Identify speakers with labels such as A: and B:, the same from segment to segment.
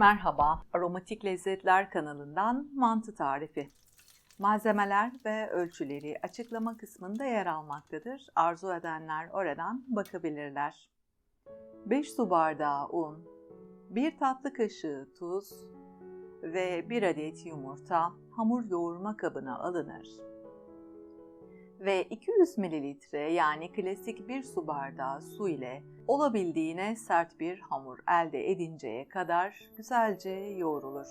A: Merhaba, Aromatik Lezzetler kanalından mantı tarifi. Malzemeler ve ölçüleri açıklama kısmında yer almaktadır. Arzu edenler oradan bakabilirler. 5 su bardağı un, 1 tatlı kaşığı tuz ve 1 adet yumurta hamur yoğurma kabına alınır. Ve 200 ml yani klasik 1 su bardağı su ile olabildiğine sert bir hamur elde edinceye kadar güzelce yoğrulur.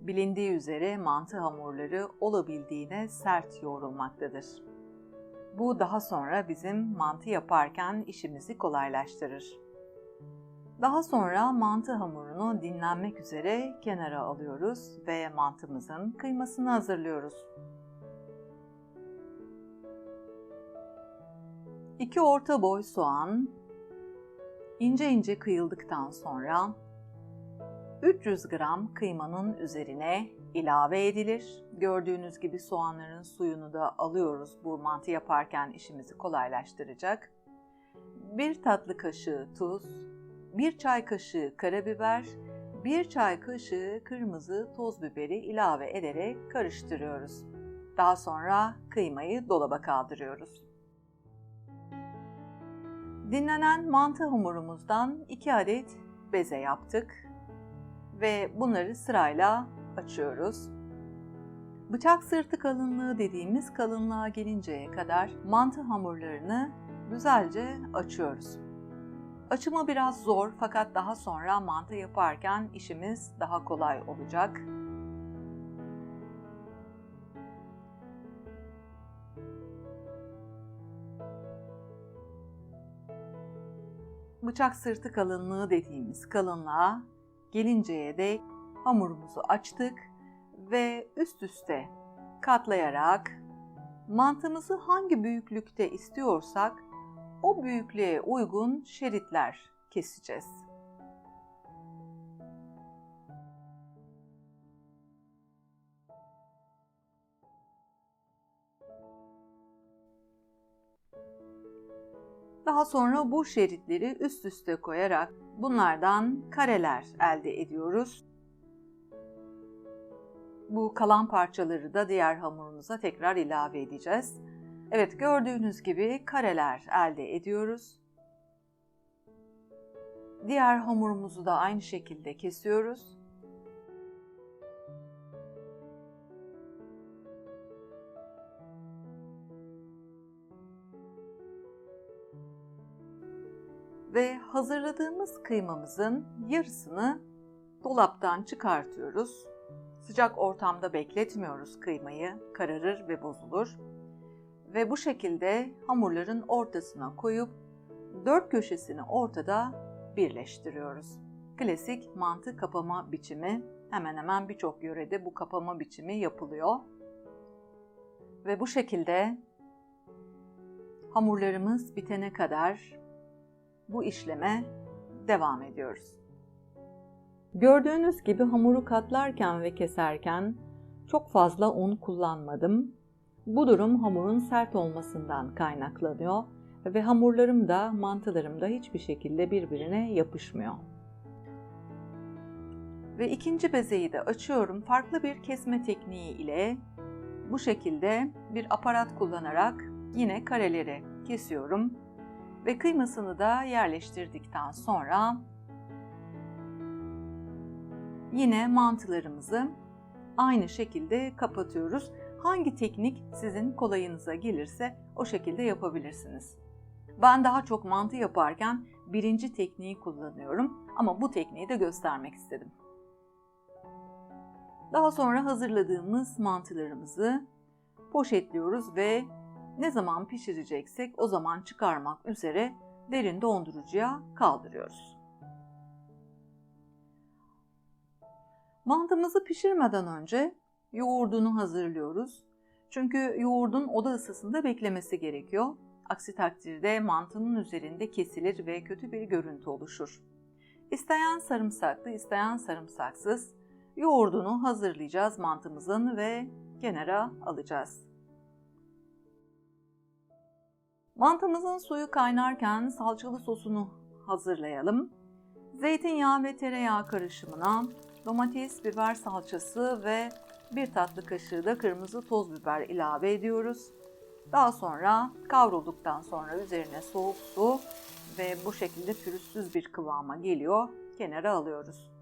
A: Bilindiği üzere mantı hamurları olabildiğine sert yoğrulmaktadır. Bu daha sonra bizim mantı yaparken işimizi kolaylaştırır. Daha sonra mantı hamurunu dinlenmek üzere kenara alıyoruz ve mantımızın kıymasını hazırlıyoruz. 2 orta boy soğan ince ince kıyıldıktan sonra 300 gram kıymanın üzerine ilave edilir. Gördüğünüz gibi soğanların suyunu da alıyoruz. Bu mantı yaparken işimizi kolaylaştıracak. 1 tatlı kaşığı tuz, 1 çay kaşığı karabiber, 1 çay kaşığı kırmızı toz biberi ilave ederek karıştırıyoruz. Daha sonra kıymayı dolaba kaldırıyoruz. Dinlenen mantı hamurumuzdan 2 adet beze yaptık ve bunları sırayla açıyoruz. Bıçak sırtı kalınlığı dediğimiz kalınlığa gelinceye kadar mantı hamurlarını güzelce açıyoruz. Açımı biraz zor fakat daha sonra mantı yaparken işimiz daha kolay olacak. Bıçak sırtı kalınlığı dediğimiz kalınlığa gelinceye dek hamurumuzu açtık ve üst üste katlayarak mantımızı hangi büyüklükte istiyorsak o büyüklüğe uygun şeritler keseceğiz. Daha sonra bu şeritleri üst üste koyarak bunlardan kareler elde ediyoruz. Bu kalan parçaları da diğer hamurumuza tekrar ilave edeceğiz. Evet gördüğünüz gibi kareler elde ediyoruz. Diğer hamurumuzu da aynı şekilde kesiyoruz. Ve hazırladığımız kıymamızın yarısını dolaptan çıkartıyoruz. Sıcak ortamda bekletmiyoruz kıymayı, kararır ve bozulur. Ve bu şekilde hamurların ortasına koyup dört köşesini ortada birleştiriyoruz. Klasik mantı kapama biçimi. Hemen hemen birçok yörede bu kapama biçimi yapılıyor. Ve bu şekilde hamurlarımız bitene kadar bu işleme devam ediyoruz. Gördüğünüz gibi hamuru katlarken ve keserken çok fazla un kullanmadım. Bu durum hamurun sert olmasından kaynaklanıyor ve hamurlarım da mantılarım da hiçbir şekilde birbirine yapışmıyor. Ve ikinci bezeyi de açıyorum. Farklı bir kesme tekniği ile bu şekilde bir aparat kullanarak yine kareleri kesiyorum ve kıymasını da yerleştirdikten sonra yine mantılarımızı aynı şekilde kapatıyoruz. Hangi teknik sizin kolayınıza gelirse o şekilde yapabilirsiniz. Ben daha çok mantı yaparken birinci tekniği kullanıyorum ama bu tekniği de göstermek istedim. Daha sonra hazırladığımız mantılarımızı poşetliyoruz ve ne zaman pişireceksek o zaman çıkarmak üzere derin dondurucuya kaldırıyoruz. Mantımızı pişirmeden önce yoğurdunu hazırlıyoruz. Çünkü yoğurdun oda ısısında beklemesi gerekiyor. Aksi takdirde mantının üzerinde kesilir ve kötü bir görüntü oluşur. İsteyen sarımsaklı, isteyen sarımsaksız yoğurdunu hazırlayacağız mantımızın ve kenara alacağız. Mantımızın suyu kaynarken salçalı sosunu hazırlayalım. Zeytinyağı ve tereyağı karışımına domates, biber salçası ve bir tatlı kaşığı da kırmızı toz biber ilave ediyoruz. Daha sonra kavrulduktan sonra üzerine soğuk su ve bu şekilde pürüzsüz bir kıvama geliyor. Kenara alıyoruz.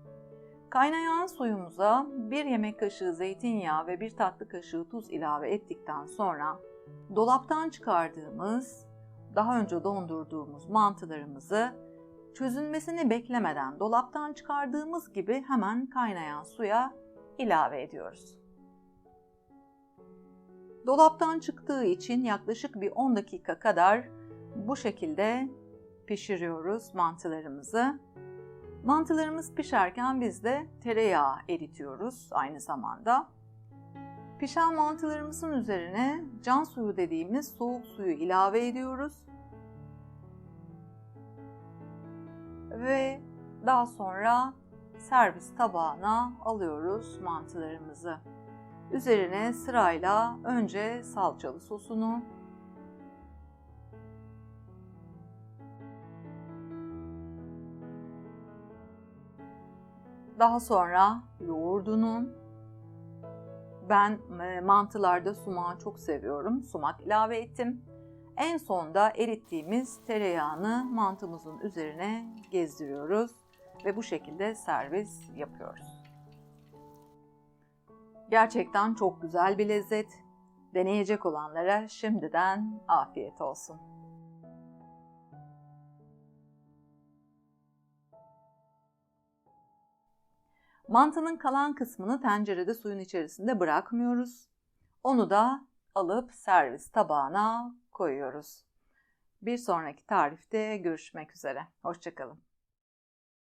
A: Kaynayan suyumuza bir yemek kaşığı zeytinyağı ve bir tatlı kaşığı tuz ilave ettikten sonra dolaptan çıkardığımız, daha önce dondurduğumuz mantılarımızı çözünmesini beklemeden dolaptan çıkardığımız gibi hemen kaynayan suya ilave ediyoruz. Dolaptan çıktığı için yaklaşık bir 10 dakika kadar bu şekilde pişiriyoruz mantılarımızı. Mantılarımız pişerken biz de tereyağı eritiyoruz aynı zamanda. Pişen mantılarımızın üzerine can suyu dediğimiz soğuk suyu ilave ediyoruz. Ve daha sonra servis tabağına alıyoruz mantılarımızı. Üzerine sırayla önce salçalı sosunu, daha sonra yoğurdunu, ben e, mantılarda sumağı çok seviyorum. Sumak ilave ettim. En sonda erittiğimiz tereyağını mantımızın üzerine gezdiriyoruz ve bu şekilde servis yapıyoruz. Gerçekten çok güzel bir lezzet. Deneyecek olanlara şimdiden afiyet olsun. Mantının kalan kısmını tencerede suyun içerisinde bırakmıyoruz. Onu da alıp servis tabağına koyuyoruz. Bir sonraki tarifte görüşmek üzere. Hoşçakalın.